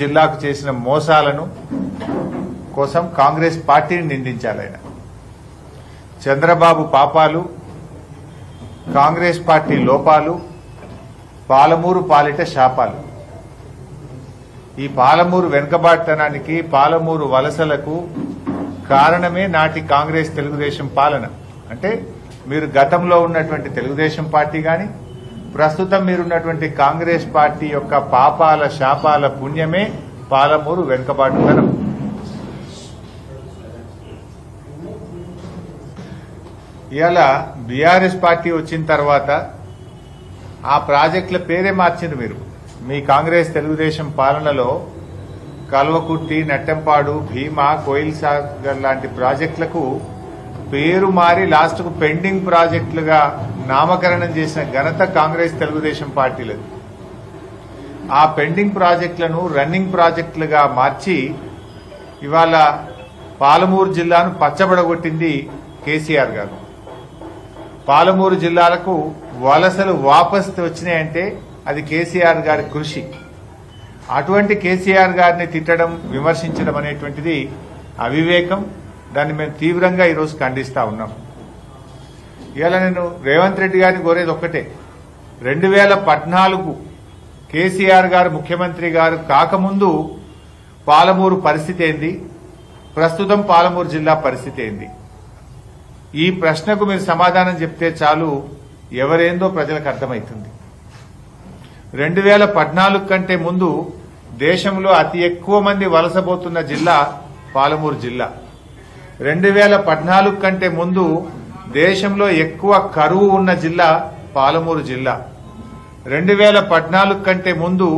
జిల్లాకు చేసిన మోసాలను కోసం కాంగ్రెస్ పార్టీని నిందించాలి ఆయన. చంద్రబాబు పాపాలు కాంగ్రెస్ పార్టీ లోపాలు పాలమూరు పాలిట శాపాలు. ఈ పాలమూరు వెనుకబాటుతనానికి పాలమూరు వలసలకు కారణమే నాటి కాంగ్రెస్ తెలుగుదేశం పాలన. అంటే మీరు గతంలో ఉన్నటువంటి తెలుగుదేశం పార్టీ కానీ ప్రస్తుతం మీరున్నటువంటి కాంగ్రెస్ పార్టీ యొక్క పాపాల శాపాల పుణ్యమే పాలమూరు వెనుకబాటుతనం ఇవాళ బీఆర్ఎస్ పార్టీ వచ్చిన తర్వాత ఆ ప్రాజెక్టుల పేరే మార్చింది మీరు. మీ కాంగ్రెస్ తెలుగుదేశం పాలనలో కల్వకుర్తి నట్టెంపాడు భీమా కోయిల్ సాగర్ లాంటి ప్రాజెక్టులకు పేరు మారి లాస్ట్కు పెండింగ్ ప్రాజెక్టులుగా నామకరణం చేసిన ఘనత కాంగ్రెస్ తెలుగుదేశం పార్టీలది. ఆ పెండింగ్ ప్రాజెక్టులను రన్నింగ్ ప్రాజెక్టులుగా మార్చి ఇవాళ పాలమూరు జిల్లాను పచ్చబడగొట్టింది కేసీఆర్ గారు. పాలమూరు జిల్లాలకు వలసలు వాపస్ వచ్చినాయంటే అది కేసీఆర్ గారి కృషి. అటువంటి కేసీఆర్ గారిని తిట్టడం విమర్శించడం అనేటువంటిది అవివేకం. దాన్ని మేము తీవ్రంగా ఈరోజు ఖండిస్తా ఉన్నాం. ఇవాళ నేను రేవంత్ రెడ్డి గారిని కోరేది ఒక్కటే. రెండు వేల పద్నాలుగు కేసీఆర్ గారు ముఖ్యమంత్రి గారు కాకముందు పాలమూరు పరిస్థితి ఏంది? ప్రస్తుతం పాలమూరు జిల్లా పరిస్థితి ఏంది? ఈ ప్రశ్నకు మీరు సమాధానం చెప్తే చాలు ఎవరేందో ప్రజలకు అర్థమవుతుంది. రెండు వేల పద్నాలుగు కంటే ముందు దేశంలో అతి ఎక్కువ మంది వలసపోతున్న జిల్లా పాలమూరు జిల్లా. రెండు వేల పద్నాలుగు కంటే ముందు దేశంలో ఎక్కువ కరువు ఉన్న జిల్లా పాలమూరు జిల్లా. రెండు వేల పద్నాలుగు కంటే ముందు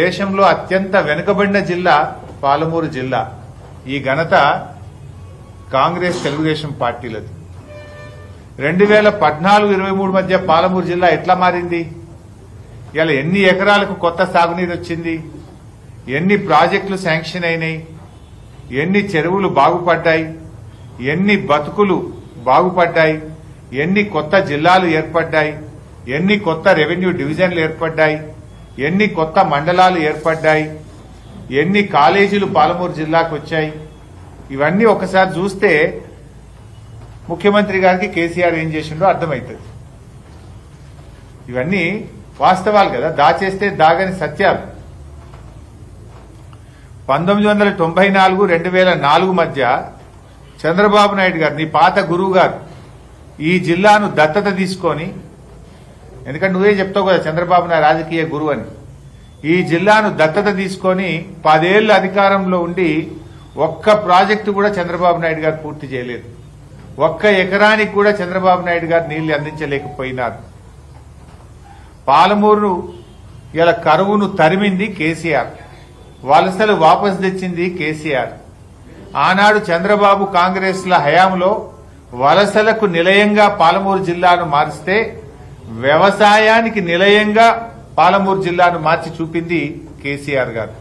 దేశంలో అత్యంత వెనుకబడిన జిల్లా పాలమూరు జిల్లా. ఈ ఘనత కాంగ్రెస్ తెలుగుదేశం పార్టీలది. రెండు వేల పద్నాలుగు ఇరవై మూడు మధ్య పాలమూరు జిల్లా ఎట్లా మారింది? ఇలా ఎన్ని ఎకరాలకు కొత్త సాగునీరు వచ్చింది? ఎన్ని ప్రాజెక్టులు శాంక్షన్ అయినాయి? ఎన్ని చెరువులు బాగుపడ్డాయి? ఎన్ని బతుకులు బాగుపడ్డాయి. ఎన్ని కొత్త జిల్లాలు ఏర్పడ్డాయి. ఎన్ని కొత్త రెవెన్యూ డివిజన్లు ఏర్పడ్డాయి. ఎన్ని కొత్త మండలాలు ఏర్పడ్డాయి. ఎన్ని కాలేజీలు పాలమూరు జిల్లాకు వచ్చాయి. ఇవన్నీ ఒకసారి చూస్తే ముఖ్యమంత్రి గారికి కేసీఆర్ ఏం చేసిండో అర్థమవుతుంది. ఇవన్నీ వాస్తవాలు కదా. దాచేస్తే దాగని సత్యాలు. పంతొమ్మిది వందల తొంభై నాలుగు రెండు వేల నాలుగు మధ్య చంద్రబాబు నాయుడు గారు నీ పాత గురువు గారు ఈ జిల్లాను దత్తత తీసుకొని ఎందుకంటే నువ్వే చెప్తావు కదా చంద్రబాబు నా రాజకీయ గురువు అని ఈ జిల్లాను దత్తత తీసుకొని పదేళ్ళు అధికారంలో ఉండి ఒక్క ప్రాజెక్టు కూడా చంద్రబాబు నాయుడు గారు పూర్తి చేయలేదు. ఒక్క ఎకరానికి కూడా చంద్రబాబు నాయుడు గారు నీళ్ళు అందించలేకపోయినారు. పాలమూరు ఇలా కరువును తరిమింది కేసీఆర్. వలసలు వాపసు తెచ్చింది కేసీఆర్. ఆనాడు చంద్రబాబు కాంగ్రెస్ల హయాంలో వలసలకు నిలయంగా పాలమూరు జిల్లాను మారిస్తే వ్యవసాయానికి నిలయంగా పాలమూరు జిల్లాను మార్చి చూపింది కేసీఆర్ గారు.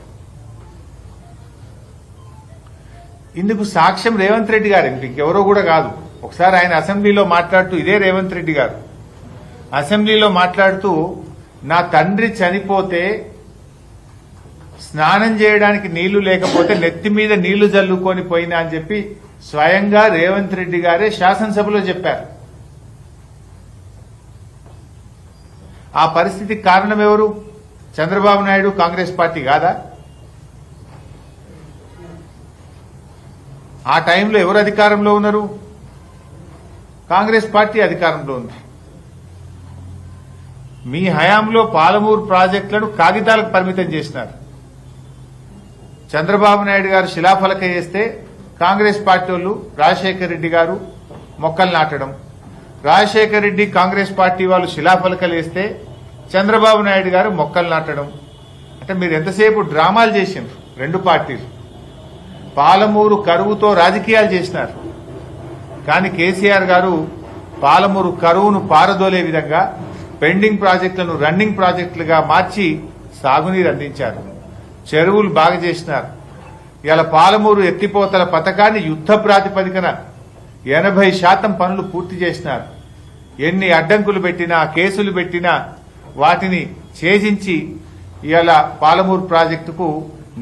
ఇందుకు సాక్ష్యం రేవంత్ రెడ్డి గారు. ఇంకెవరో కూడా కాదు. ఒకసారి ఆయన అసెంబ్లీలో మాట్లాడుతూ ఇదే రేవంత్ రెడ్డి గారు. అసెంబ్లీలో మాట్లాడుతూ నా తండ్రి చనిపోతే స్నానం చేయడానికి నీళ్ళు లేకపోతే నెత్తి మీద నీళ్ళు జల్లుకొని పోయినా అని చెప్పి స్వయంగా రేవంత్ రెడ్డి గారే శాసనసభలో చెప్పారు. ఆ పరిస్థితికి కారణం ఎవరు? చంద్రబాబు నాయుడు కాంగ్రెస్ పార్టీ కాదా? ఆ టైంలో ఎవరు అధికారంలో ఉన్నారు? కాంగ్రెస్ పార్టీ అధికారంలో ఉంది. మీ హయాంలో పాలమూరు ప్రాజెక్టులను కాగితాలకు పరిమితం చేసినారు. చంద్రబాబు నాయుడు గారు శిలాఫలక వేస్తే కాంగ్రెస్ పార్టీ వాళ్ళు రాజశేఖర్ రెడ్డి గారు మొక్కలు నాటడం. రాజశేఖర రెడ్డి కాంగ్రెస్ పార్టీ వాళ్ళు శిలాఫలకలు వేస్తే చంద్రబాబు నాయుడు గారు మొక్కలు నాటడం. అంటే మీరు ఎంతసేపు డ్రామాలు చేసిండ్రు? రెండు పార్టీలు. పాలమూరు కరువుతో రాజకీయాలు చేసినారు. కానీ కేసీఆర్ గారు పాలమూరు కరువును పారదోలే విధంగా పెండింగ్ ప్రాజెక్టులను రన్నింగ్ ప్రాజెక్టులుగా మార్చి సాగునీరు అందించారు. చెరువులు బాగా చేసినారు. ఇలా పాలమూరు ఎత్తిపోతల పథకాన్ని యుద్ధ ప్రాతిపదికన ఎనభై శాతం పనులు పూర్తి చేసినారు. ఎన్ని అడ్డంకులు పెట్టినా కేసులు పెట్టినా వాటిని ఛేదించి ఇవాళ పాలమూరు ప్రాజెక్టుకు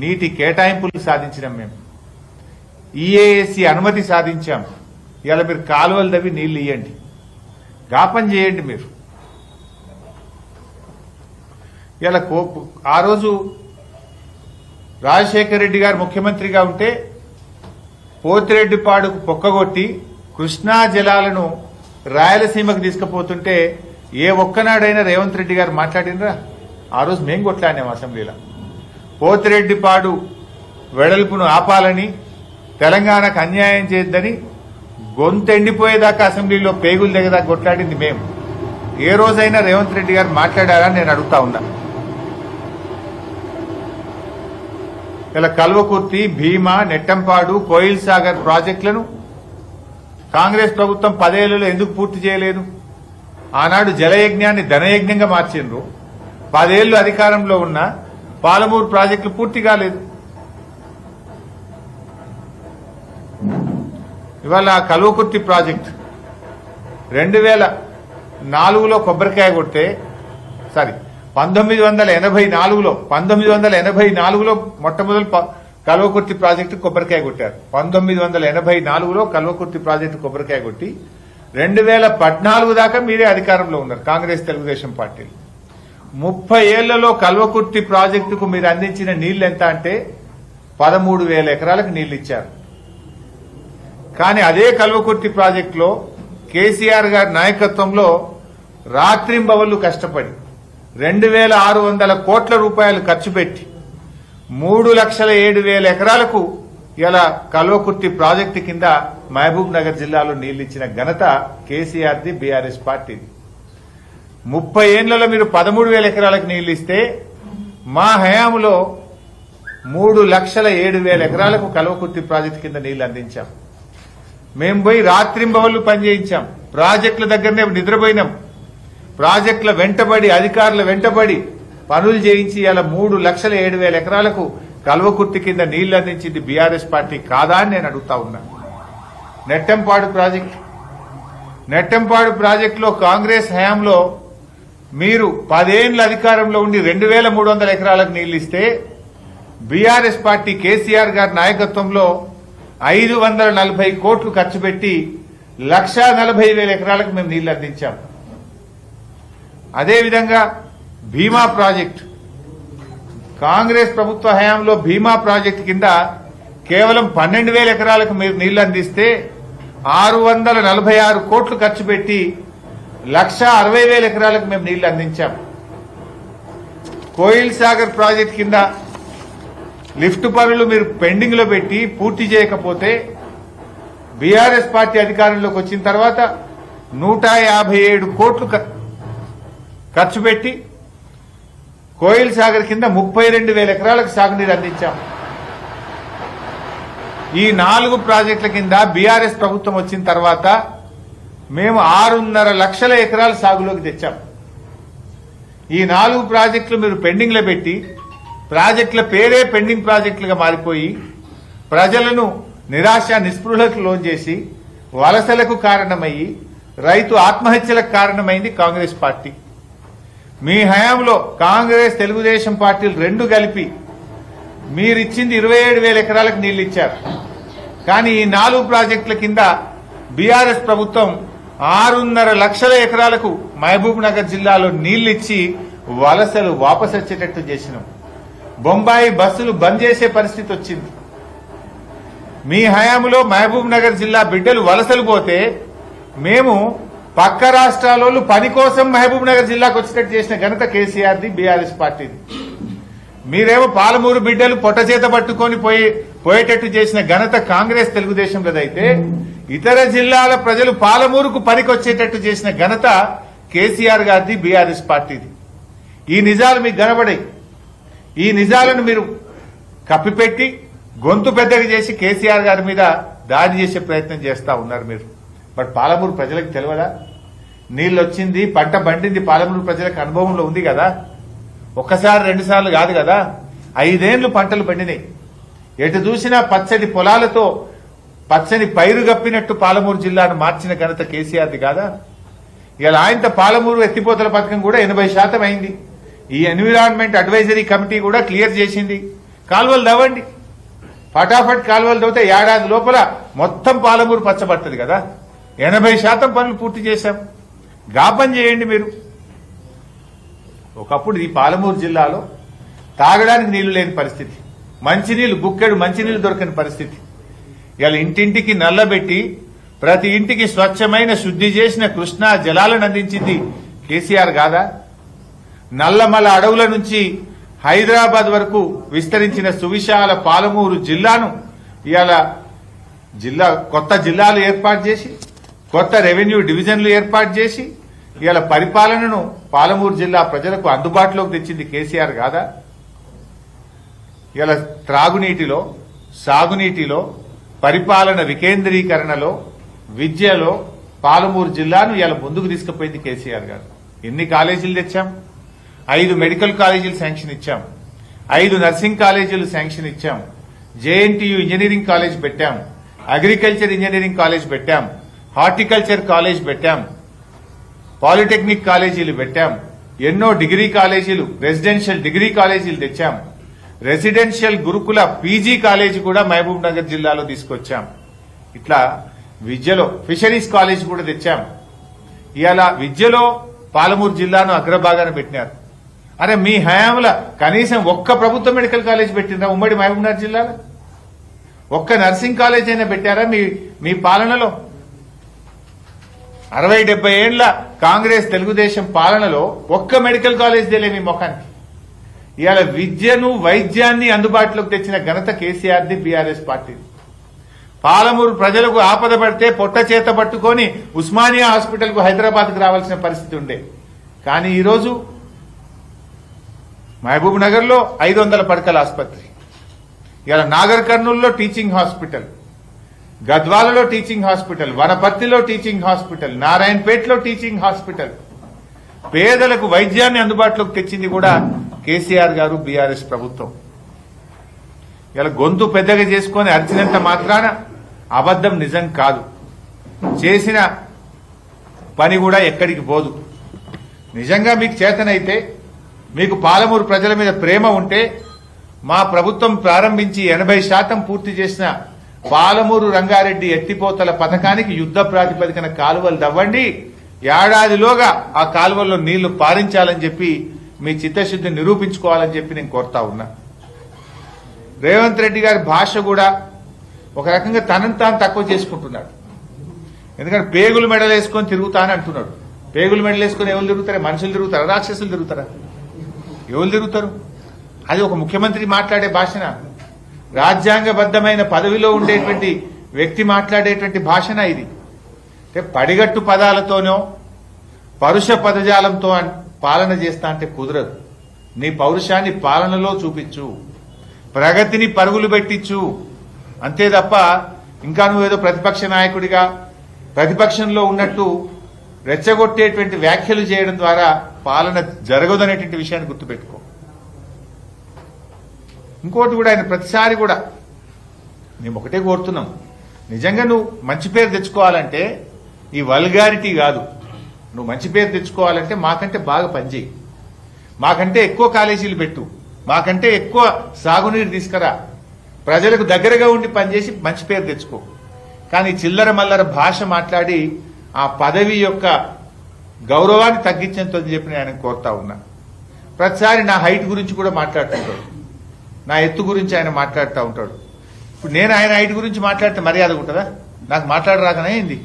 నీటి కేటాయింపులు సాధించినాం మేము. ఈఏఎస్సి అనుమతి సాధించాం. ఇలా మీరు కాలువలు తవ్వి నీళ్ళు ఇవ్వండి గాపం చేయండి మీరు. ఇలా కోపు ఆ రోజు రాజశేఖర రెడ్డి గారు ముఖ్యమంత్రిగా ఉంటే పోతిరెడ్డిపాడుకు పొక్కగొట్టి కృష్ణా జలాలను రాయలసీమకు తీసుకుపోతుంటే ఏ ఒక్కనాడైనా రేవంత్ రెడ్డి గారు మాట్లాడినరా? ఆ రోజు మేం కొట్లాడినాం అసెంబ్లీలో. పోతిరెడ్డిపాడు వెడల్పును ఆపాలని తెలంగాణకు అన్యాయం చేయొద్దని గొంతెండిపోయేదాకా అసెంబ్లీలో పేగులు దగ్గదాకా కొట్లాడింది మేము ఏ రోజైనా రేవంత్ రెడ్డి గారు మాట్లాడారా నేను అడుగుతా ఉన్నా. ఇలా కల్వకుర్తి భీమా నెట్టంపాడు కోయిల్ సాగర్ ప్రాజెక్టులను కాంగ్రెస్ ప్రభుత్వం పదేళ్ళలో ఎందుకు పూర్తి చేయలేదు? ఆనాడు జలయజ్ఞాన్ని ధనయజ్ఞంగా మార్చిండ్రు. పదేళ్ళు అధికారంలో ఉన్న పాలమూరు ప్రాజెక్టులు పూర్తి కాలేదు. ఇవాళ కల్వకుర్తి ప్రాజెక్ట్ రెండు వేల నాలుగులో కొబ్బరికాయ కొడితే సారీ పంతొమ్మిది వందల ఎనభై నాలుగులో పంతొమ్మిది వందల ఎనభై నాలుగులో మొట్టమొదటి ప- కల్వకుర్తి ప్రాజెక్టు కొబ్బరికాయ కొట్టారు. పంతొమ్మిది వందల ఎనభై నాలుగులో కల్వకుర్తి ప్రాజెక్టు కొబ్బరికాయ కొట్టి రెండు వేల పద్నాలుగు దాకా మీరే అధికారంలో ఉన్నారు కాంగ్రెస్ తెలుగుదేశం పార్టీలు. ముప్పై ఏళ్ళలో కల్వకుర్తి ప్రాజెక్టుకు మీరు అందించిన నీళ్ళు ఎంత అంటే పదమూడు వేల ఎకరాలకు నీళ్ళు ఇచ్చారు. కానీ అదే కల్వకుర్తి ప్రాజెక్టులో కేసీఆర్ గారి నాయకత్వంలో రాత్రింబవళ్ళు కష్టపడి రెండు వేల ఆరు వందల కోట్ల రూపాయలు ఖర్చు పెట్టి మూడు లక్షల ఏడు వేల ఎకరాలకు ఇలా కల్వకుర్తి ప్రాజెక్టు కింద మహబూబ్ నగర్ జిల్లాలో నీళ్ళిచ్చిన ఘనత కేసీఆర్ది బీఆర్ఎస్ పార్టీది. ముప్పై ఏళ్ళలో మీరు పదమూడు వేల ఎకరాలకు నీళ్ళు ఇస్తే మా హయాంలో మూడు లక్షల ఏడు వేల ఎకరాలకు కల్వకుర్తి ప్రాజెక్టు కింద నీళ్ళు అందించాం. మేము పోయి రాత్రింబవళ్ళు పనిచేయించాం. ప్రాజెక్టుల దగ్గరనే నిద్రపోయినాం. ప్రాజెక్టుల వెంటబడి అధికారుల వెంటబడి పనులు చేయించి ఇలా మూడు లక్షల ఏడు వేల ఎకరాలకు కల్వకుర్తి కింద నీళ్ళు అందించింది బీఆర్ఎస్ పార్టీ. కాదా అని నేను అడుగుతా ఉన్నా. నెట్టెంపాడు ప్రాజెక్టు. నెట్టెంపాడు ప్రాజెక్టులో కాంగ్రెస్ హయాంలో మీరు పదేండ్ల అధికారంలో ఉండి రెండు వేల మూడు వందల ఎకరాలకు నీళ్ళు ఇస్తే బీఆర్ఎస్ పార్టీ కేసీఆర్ గారి నాయకత్వంలో ఐదు వందల నలభై కోట్లు ఖర్చు పెట్టి లక్షా నలభై వేల ఎకరాలకు మేము నీళ్ళు అందించాం. అదేవిధంగా భీమా ప్రాజెక్ట్. కాంగ్రెస్ ప్రభుత్వ హయాంలో భీమా ప్రాజెక్టు కింద కేవలం పన్నెండు వేల ఎకరాలకు మీరు నీళ్ళు అందిస్తే ఆరు వందల నలభై ఆరు కోట్లు ఖర్చు పెట్టి లక్ష అరవై వేల ఎకరాలకు మేము నీళ్ళు అందించాం. కోయిల్ సాగర్ ప్రాజెక్ట్ కింద లిఫ్ట్ పనులు మీరు పెండింగ్లో పెట్టి పూర్తి చేయకపోతే బీఆర్ఎస్ పార్టీ అధికారంలోకి వచ్చిన తర్వాత నూట యాభై ఏడు కోట్లు ఖర్చు పెట్టి కోయిల్ సాగర్ కింద ముప్పై రెండు వేల ఎకరాలకు సాగునీరు అందించాం. ఈ నాలుగు ప్రాజెక్టుల కింద బీఆర్ఎస్ ప్రభుత్వం వచ్చిన తర్వాత మేము ఆరున్నర లక్షల ఎకరాలు సాగులోకి తెచ్చాం. ఈ నాలుగు ప్రాజెక్టులు మీరు పెండింగ్లో పెట్టి ప్రాజెక్టుల పేరే పెండింగ్ ప్రాజెక్టులుగా మారిపోయి ప్రజలను నిరాశ నిస్పృహలకు లోన్ చేసి వలసలకు కారణమయ్యి రైతు ఆత్మహత్యలకు కారణమైంది కాంగ్రెస్ పార్టీ. మీ హయాంలో కాంగ్రెస్ తెలుగుదేశం పార్టీలు రెండు కలిపి మీరిచ్చింది ఇరవై ఏడు వేల ఎకరాలకు నీళ్ళు ఇచ్చారు కానీ ఈ నాలుగు ప్రాజెక్టుల కింద బీఆర్ఎస్ ప్రభుత్వం ఆరున్నర లక్షల ఎకరాలకు మహబూబ్ నగర్ జిల్లాలో నీళ్ళిచ్చి వలసలు వాపసు వచ్చేటట్టు చేసినాం. బొంబాయి బస్సులు బంద్ చేసే పరిస్థితి వచ్చింది. మీ హయాంలో మహబూబ్ నగర్ జిల్లా బిడ్డలు వలసలు పోతే మేము పక్క రాష్ట్రాల పని కోసం మహబూబ్ నగర్ జిల్లాకు వచ్చినట్టు చేసిన ఘనత కేసీఆర్ది బీఆర్ఎస్ పార్టీది. మీరేమో పాలమూరు బిడ్డలు పొట్ట చేత పట్టుకొని పోయి పోయేటట్టు చేసిన ఘనత కాంగ్రెస్ తెలుగుదేశం తెలుగుదేశంలోదైతే ఇతర జిల్లాల ప్రజలు పాలమూరుకు పనికొచ్చేటట్టు చేసిన ఘనత కేసీఆర్ గారిది బీఆర్ఎస్ పార్టీది. ఈ నిజాలు మీకు కనబడాయి. ఈ నిజాలను మీరు కప్పిపెట్టి గొంతు పెద్దగా చేసి కేసీఆర్ గారి మీద దాడి చేసే ప్రయత్నం చేస్తా ఉన్నారు మీరు. బట్ పాలమూరు ప్రజలకు తెలియదా నీళ్ళు వచ్చింది పంట పండింది పాలమూరు ప్రజలకు అనుభవంలో ఉంది కదా? ఒక్కసారి రెండు సార్లు కాదు కదా? ఐదేళ్ళు పంటలు పండినాయి. ఎటు చూసినా పచ్చని పొలాలతో పచ్చని పైరు గప్పినట్టు పాలమూరు జిల్లాను మార్చిన ఘనత కేసీఆర్ది కాదా? ఇలా ఆయనతో పాలమూరు ఎత్తిపోతల పథకం కూడా ఎనభై శాతం అయింది. ఈ ఎన్విరాన్మెంట్ అడ్వైజరీ కమిటీ కూడా క్లియర్ చేసింది. కాలువలు దవ్వండి ఫటాఫట్ కాలువలు దవ్వితే ఏడాది లోపల మొత్తం పాలమూరు పచ్చబడుతుంది కదా? ఎనభై శాతం పనులు పూర్తి చేశాం. గాపం చేయండి మీరు. ఒకప్పుడు ఈ పాలమూరు జిల్లాలో తాగడానికి నీళ్ళు లేని పరిస్థితి. మంచినీళ్ళు బుక్కెడు మంచినీళ్ళు దొరకని పరిస్థితి. ఇలా ఇంటింటికి నల్లబెట్టి ప్రతి ఇంటికి స్వచ్ఛమైన శుద్ధి చేసిన కృష్ణా జలాలను అందించింది కేసీఆర్ కాదా నల్లమల అడవుల నుంచి హైదరాబాద్ వరకు విస్తరించిన సువిశాల పాలమూరు జిల్లాను ఇవాళ జిల్లా కొత్త జిల్లాలు ఏర్పాటు చేసి కొత్త రెవెన్యూ డివిజన్లు ఏర్పాటు చేసి ఇవాళ పరిపాలనను పాలమూరు జిల్లా ప్రజలకు అందుబాటులోకి తెచ్చింది కేసీఆర్ కాదా? ఇవాళ త్రాగునీటిలో సాగునీటిలో పరిపాలన వికేంద్రీకరణలో విద్యలో పాలమూరు జిల్లాను ఇలా ముందుకు తీసుకుపోయింది కేసీఆర్ గారు. ఎన్ని కాలేజీలు తెచ్చాం? ఐదు మెడికల్ కాలేజీలు శాంక్షన్ ఇచ్చాం. ఐదు నర్సింగ్ కాలేజీలు శాంక్షన్ ఇచ్చాం. జేఎన్టీయు ఇంజనీరింగ్ కాలేజ్ పెట్టాం. అగ్రికల్చర్ ఇంజనీరింగ్ కాలేజ్ పెట్టాం. హార్టికల్చర్ కాలేజ్ పెట్టాం. పాలిటెక్నిక్ కాలేజీలు పెట్టాం. ఎన్నో డిగ్రీ కాలేజీలు రెసిడెన్షియల్ డిగ్రీ కాలేజీలు తెచ్చాం. రెసిడెన్షియల్ గురుకుల పీజీ కాలేజీ కూడా మహబూబ్ నగర్ జిల్లాలో తీసుకొచ్చాం. ఇట్లా విద్యలో ఫిషరీస్ కాలేజ్ కూడా తెచ్చాం. ఇవాళ విద్యలో పాలమూరు జిల్లాను అగ్రభాగాన పెట్టినారు. అరే మీ హయాంలో కనీసం ఒక్క ప్రభుత్వ మెడికల్ కాలేజ్ పెట్టినరా ఉమ్మడి మహబూబ్ నగర్ జిల్లాలో? ఒక్క నర్సింగ్ కాలేజ్ అయినా పెట్టారా మీ మీ పాలనలో? అరవై డెబ్బై ఏండ్ల కాంగ్రెస్ తెలుగుదేశం పాలనలో ఒక్క మెడికల్ కాలేజ్ తెలియని ముఖానికి. ఇవాళ విద్యను వైద్యాన్ని అందుబాటులోకి తెచ్చిన ఘనత కేసీఆర్ది బీఆర్ఎస్ పార్టీ పాలమూరు ప్రజలకు ఆపద పడితే పొట్ట చేత పట్టుకొని ఉస్మానియా హాస్పిటల్కు హైదరాబాద్కు రావాల్సిన పరిస్థితి ఉండే. కానీ ఈరోజు మహబూబ్ నగర్లో ఐదు వందల పడకల ఆసుపత్రి. ఇవాళ నాగర్ కర్నూలులో టీచింగ్ హాస్పిటల్. గద్వాలలో టీచింగ్ హాస్పిటల్ వనపర్తిలో టీచింగ్ హాస్పిటల్ నారాయణపేటలో టీచింగ్ హాస్పిటల్. పేదలకు వైద్యాన్ని అందుబాటులోకి తెచ్చింది కూడా కేసీఆర్ గారు బీఆర్ఎస్ ప్రభుత్వం. ఇలా గొంతు పెద్దగా చేసుకొని అరిచినంత మాత్రాన అబద్ధం నిజం కాదు. చేసిన పని కూడా ఎక్కడికి పోదు. నిజంగా మీకు చేతనైతే మీకు పాలమూరు ప్రజల మీద ప్రేమ ఉంటే మా ప్రభుత్వం ప్రారంభించి ఎనభై శాతం పూర్తి చేసిన పాలమూరు రంగారెడ్డి ఎత్తిపోతల పథకానికి యుద్ధ ప్రాతిపదికన కాలువలు దవ్వండి ఏడాదిలోగా ఆ కాలువల్లో నీళ్ళు పారించాలని చెప్పి మీ చిత్తశుద్ధిని నిరూపించుకోవాలని చెప్పి నేను కోరుతా ఉన్నా. రేవంత్ రెడ్డి గారి భాష కూడా ఒక రకంగా తనను తాను తక్కువ చేసుకుంటున్నాడు. ఎందుకంటే పేగులు మెడలు వేసుకొని అంటున్నాడు. పేగులు మెడలేసుకొని ఎవరు తిరుగుతారా? మనుషులు తిరుగుతారా? రాక్షసులు తిరుగుతారా? ఎవరు తిరుగుతారు? అది ఒక ముఖ్యమంత్రి మాట్లాడే భాషన? రాజ్యాంగబద్ధమైన పదవిలో ఉండేటువంటి వ్యక్తి మాట్లాడేటువంటి భాషన ఇది. అంటే పడిగట్టు పదాలతోనో పరుష పదజాలంతో పాలన చేస్తా అంటే కుదరదు. నీ పౌరుషాన్ని పాలనలో చూపించు. ప్రగతిని పరుగులు పెట్టించు. అంతే తప్ప ఇంకా నువ్వేదో ప్రతిపక్ష నాయకుడిగా ప్రతిపక్షంలో ఉన్నట్టు రెచ్చగొట్టేటువంటి వ్యాఖ్యలు చేయడం ద్వారా పాలన జరగదనేటువంటి విషయాన్ని గుర్తుపెట్టుకో. ఇంకోటి కూడా ఆయన ప్రతిసారి కూడా మేము ఒకటే కోరుతున్నాం. నిజంగా నువ్వు మంచి పేరు తెచ్చుకోవాలంటే ఈ వల్గారిటీ కాదు. నువ్వు మంచి పేరు తెచ్చుకోవాలంటే మాకంటే బాగా పనిచేయి. మాకంటే ఎక్కువ కాలేజీలు పెట్టు. మాకంటే ఎక్కువ సాగునీరు తీసుకురా. ప్రజలకు దగ్గరగా ఉండి పనిచేసి మంచి పేరు తెచ్చుకో. కానీ చిల్లర మల్లర భాష మాట్లాడి ఆ పదవి యొక్క గౌరవాన్ని తగ్గించేంత చెప్పి నేను ఆయన కోరుతా ఉన్నా. ప్రతిసారి నా హైట్ గురించి కూడా మాట్లాడుతుంటాడు. నా ఎత్తు గురించి ఆయన మాట్లాడుతూ ఉంటాడు. ఇప్పుడు నేను ఆయన హైట్ గురించి మాట్లాడితే మర్యాద ఉంటుందా? నాకు మాట్లాడరాకనే అయింది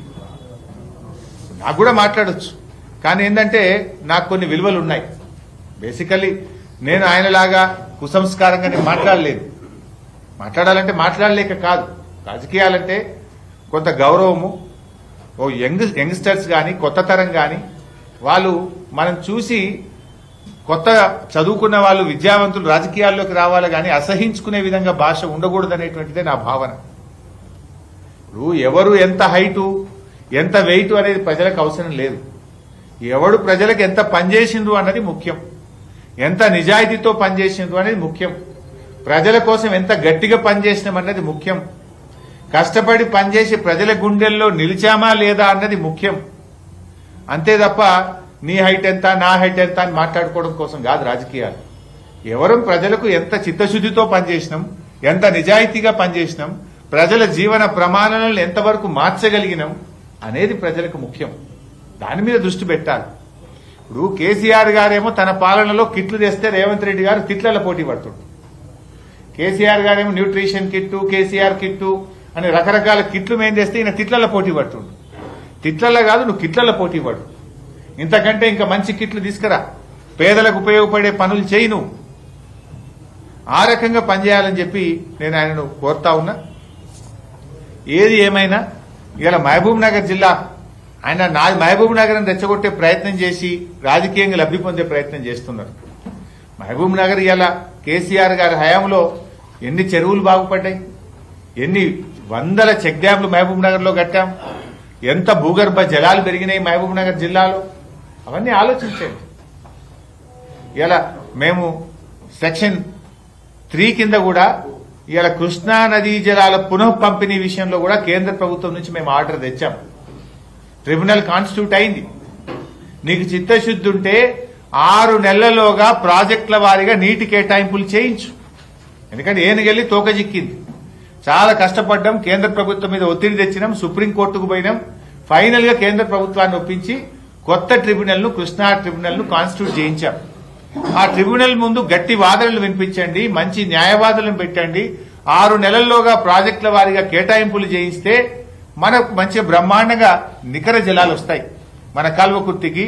నాకు కూడా మాట్లాడచ్చు. కానీ ఏంటంటే నాకు కొన్ని విలువలు ఉన్నాయి. బేసికల్లీ నేను ఆయనలాగా కుసంస్కారంగా నేను మాట్లాడలేదు. మాట్లాడాలంటే మాట్లాడలేక కాదు. రాజకీయాలంటే కొంత గౌరవము ఓ యంగ్ యంగ్స్టర్స్ కానీ కొత్త తరం కానీ వాళ్ళు మనం చూసి కొత్త చదువుకున్న వాళ్ళు విద్యావంతులు రాజకీయాల్లోకి రావాలి కానీ అసహించుకునే విధంగా భాష ఉండకూడదనేటువంటిదే నా భావన. ఇప్పుడు ఎవరు ఎంత హైటు ఎంత వెయిట్ అనేది ప్రజలకు అవసరం లేదు. ఎవడు ప్రజలకు ఎంత పనిచేసిండ్రు అన్నది ముఖ్యం. ఎంత నిజాయితీతో పనిచేసిండ్రు అనేది ముఖ్యం. ప్రజల కోసం ఎంత గట్టిగా పనిచేసినామన్నది ముఖ్యం. కష్టపడి పనిచేసి ప్రజల గుండెల్లో నిలిచామా లేదా అన్నది ముఖ్యం. అంతే తప్ప నీ హైట్ ఎంత నా హైట్ ఎంత అని మాట్లాడుకోవడం కోసం కాదు రాజకీయాలు. ఎవరు ప్రజలకు ఎంత చిత్తశుద్ధితో పనిచేసినాం ఎంత నిజాయితీగా పనిచేసినాం ప్రజల జీవన ప్రమాణాలను ఎంతవరకు మార్చగలిగినాం అనేది ప్రజలకు ముఖ్యం. దాని మీద దృష్టి పెట్టాలి. ఇప్పుడు కేసీఆర్ గారేమో తన పాలనలో కిట్లు తెస్తే రేవంత్ రెడ్డి గారు తిట్లలో పోటీ పడుతుండు. కేసీఆర్ గారేమో న్యూట్రిషన్ కిట్టు కేసీఆర్ కిట్టు అని రకరకాల కిట్లు మేం చేస్తే ఈయన తిట్లల పోటీ పడుతుండు. తిట్లలో కాదు నువ్వు కిట్లలో పోటీ పడు. ఇంతకంటే ఇంకా మంచి కిట్లు తీసుకురా. పేదలకు ఉపయోగపడే పనులు చేయి నువ్వు. ఆ రకంగా పనిచేయాలని చెప్పి నేను ఆయనను కోరుతా ఉన్నా. ఏది ఏమైనా ఇలా మహబూబ్ నగర్ జిల్లా ఆయన నా మహబూబ్ నగర్ని రెచ్చగొట్టే ప్రయత్నం చేసి రాజకీయంగా లబ్ధి పొందే ప్రయత్నం చేస్తున్నారు. మహబూబ్ నగర్ ఇలా కేసీఆర్ గారి హయాంలో ఎన్ని చెరువులు బాగుపడ్డాయి ఎన్ని వందల చెక్ డ్యాంలు మహబూబ్ నగర్లో కట్టాం ఎంత భూగర్భ జలాలు పెరిగినాయి మహబూబ్ నగర్ జిల్లాలో. అవన్నీ ఆలోచించండి. ఇలా మేము సెక్షన్ త్రీ కింద కూడా ఇలా కృష్ణా నదీ జలాల పునః పంపిణీ విషయంలో కూడా కేంద్ర ప్రభుత్వం నుంచి మేము ఆర్డర్ తెచ్చాం. ట్రిబ్యునల్ కాన్స్టిట్యూట్ అయింది. నీకు చిత్తశుద్ధి ఉంటే ఆరు నెలలలోగా ప్రాజెక్టుల వారీగా నీటి కేటాయింపులు చేయించు. ఎందుకంటే ఏనుగెళ్ళి తోకజిక్కింది చాలా కష్టపడ్డాం కేంద్ర ప్రభుత్వం మీద ఒత్తిడి తెచ్చినాం సుప్రీంకోర్టుకు పోయినాం. ఫైనల్గా కేంద్ర ప్రభుత్వాన్ని ఒప్పించి కొత్త ట్రిబ్యునల్ను కృష్ణా ట్రిబ్యునల్ను కాన్స్టిట్యూట్ చేయించాం. ఆ ట్రిబ్యునల్ ముందు గట్టి వాదనలు వినిపించండి మంచి న్యాయవాదులను పెట్టండి. ఆరు నెలల్లోగా ప్రాజెక్టుల వారీగా కేటాయింపులు చేయిస్తే మనకు మంచి బ్రహ్మాండంగా నికర జలాలు వస్తాయి. మన కాల్వకుర్తికి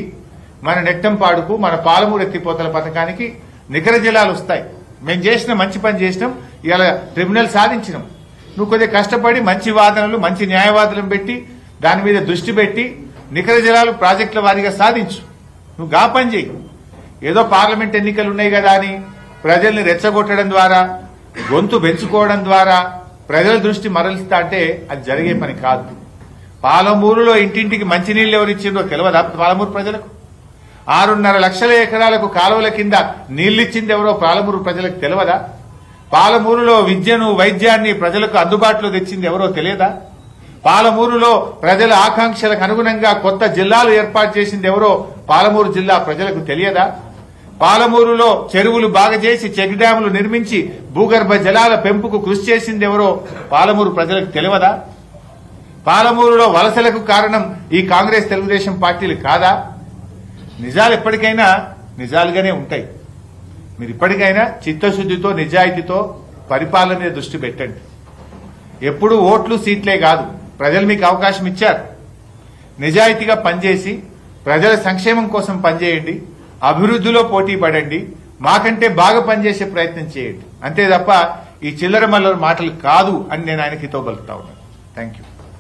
మన నెట్టంపాడుకు మన పాలమూరు ఎత్తిపోతల పథకానికి నికర జలాలు వస్తాయి. మేము చేసిన మంచి పని చేసినాం ఇలా ట్రిబ్యునల్ సాధించినాం. నువ్వు కొద్దిగా కష్టపడి మంచి వాదనలు మంచి న్యాయవాదులను పెట్టి దాని మీద దృష్టి పెట్టి నికర జలాలు ప్రాజెక్టుల వారీగా సాధించు. నువ్వు గా పని చేయి. ఏదో పార్లమెంట్ ఎన్నికలు ఉన్నాయి కదా అని ప్రజల్ని రెచ్చగొట్టడం ద్వారా గొంతు పెంచుకోవడం ద్వారా ప్రజల దృష్టి మరలిస్తా అంటే అది జరిగే పని కాదు. పాలమూరులో ఇంటింటికి మంచినీళ్ళు ఎవరు ఇచ్చిందో తెలియదా పాలమూరు ప్రజలకు? ఆరున్నర లక్షల ఎకరాలకు కాలువల కింద నీళ్ళిచ్చింది ఎవరో పాలమూరు ప్రజలకు తెలియదా పాలమూరులో విద్యను వైద్యాన్ని ప్రజలకు అందుబాటులో తెచ్చింది ఎవరో తెలియదా? పాలమూరులో ప్రజల ఆకాంక్షలకు అనుగుణంగా కొత్త జిల్లాలు ఏర్పాటు చేసింది ఎవరో పాలమూరు జిల్లా ప్రజలకు తెలియదా? పాలమూరులో చెరువులు బాగా చేసి చెక్ డ్యాములు నిర్మించి భూగర్భ జలాల పెంపుకు కృషి చేసింది ఎవరో పాలమూరు ప్రజలకు తెలియదా? పాలమూరులో వలసలకు కారణం ఈ కాంగ్రెస్ తెలుగుదేశం పార్టీలు కాదా? నిజాలు ఎప్పటికైనా నిజాలుగానే ఉంటాయి. మీరు ఇప్పటికైనా చిత్తశుద్దితో నిజాయితీతో పరిపాలన మీద దృష్టి పెట్టండి. ఎప్పుడు ఓట్లు సీట్లే కాదు. ప్రజలు మీకు అవకాశం ఇచ్చారు. నిజాయితీగా పనిచేసి ప్రజల సంక్షేమం కోసం పనిచేయండి అభివృద్ధిలో పోటీ పడండి మాకంటే బాగా పనిచేసే ప్రయత్నం చేయండి. అంతే తప్ప ఈ చిల్లర మల్లర మాటలు కాదు అని నేను ఆయనకి హితో ఉన్నాను. Thank you